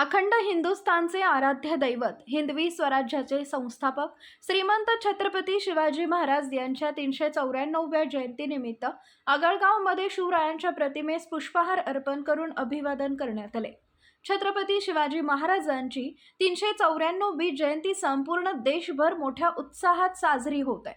अखंड हिंदुस्थानचे आराध्य दैवत हिंदवी स्वराज्याचे संस्थापक श्रीमंत छत्रपती शिवाजी महाराज यांच्या तीनशे चौऱ्याण्णवव्या जयंतीनिमित्त आगळगावमध्ये शिवरायांच्या प्रतिमेस पुष्पहार अर्पण करून अभिवादन करण्यात आले. छत्रपती शिवाजी महाराजांची तीनशे चौऱ्याण्णववी जयंती संपूर्ण देशभर मोठ्या उत्साहात साजरी होत आहे.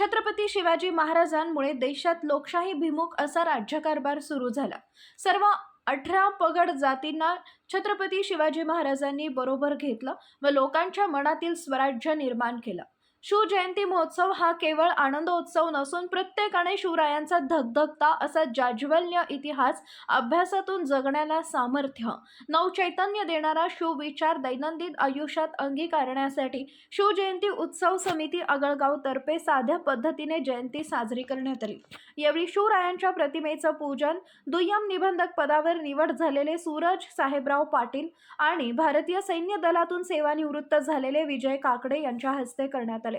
छत्रपती शिवाजी महाराजांमुळे देशात लोकशाही भिमुख असा राज्यकारभार सुरू झाला. सर्व अठरा पगड जातींना छत्रपती शिवाजी महाराजांनी बरोबर घेतलं व लोकांच्या मनातील स्वराज्य निर्माण केलं. शिवजयंती महोत्सव हा केवळ आनंदोत्सव नसून प्रत्येकाने शिवरायांचा धगधगता असा जाज्वल्य इतिहास अभ्यासातून जगण्याला सामर्थ्य. नवचैतन्य देणारा शिवविचार दैनंदिन आयुष्यात अंगीकारण्यासाठी शिवजयंती उत्सव समिती आगळगाव तर्फे साध्या पद्धतीने जयंती साजरी करण्यात आली. यावेळी शिवरायांच्या प्रतिमेचं पूजन दुय्यम निबंधक पदावर निवड झालेले सूरज साहेबराव पाटील आणि भारतीय सैन्य दलातून सेवानिवृत्त झालेले विजय काकडे यांच्या हस्ते करण्यात आले.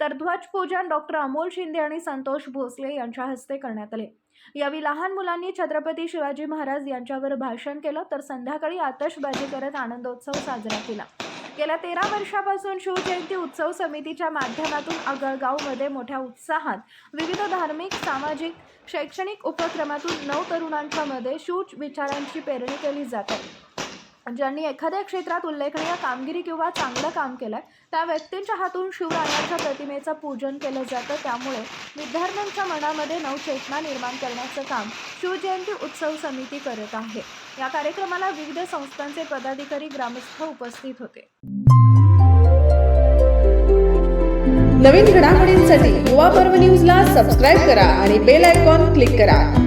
तर ध्वजपूजन डॉक्टर अमोल शिंदे आणि संतोष भोसले यांच्या हस्ते करण्यात आले. यावेळी लहान मुलांनी छत्रपती शिवाजी महाराज यांच्यावर भाषण केलं. तर संध्याकाळी आतषबाजी करत आनंदोत्सव साजरा केला. गेल्या तेरा वर्षापासून शिवजयंती उत्सव समितीच्या माध्यमातून आगळगावमध्ये मोठ्या उत्साहात विविध धार्मिक सामाजिक शैक्षणिक उपक्रमातून नऊ तरुणांच्या मध्ये शिव विचारांची पेरणी केली जाते ज्यांनी एखाद्या क्षेत्रात उल्लेखनीय कामगिरी किंवा चांगलं काम केलंय त्या व्यक्तींच्या हातून शिवरायांच्या प्रतिमेचं पूजन केलं जातं. त्यामुळे विद्यार्थ्यांच्या मनामध्ये नवचेतना निर्माण करण्याचं काम शिवजयंती उत्सव समिती करत आहे. या कार्यक्रमाला विविध संस्थांचे पदाधिकारी ग्रामस्थ उपस्थित होते. नवीन घडामोडींसाठी युवा पर्व न्यूजला सबस्क्राईब करा आणि बेल आयकॉन क्लिक करा.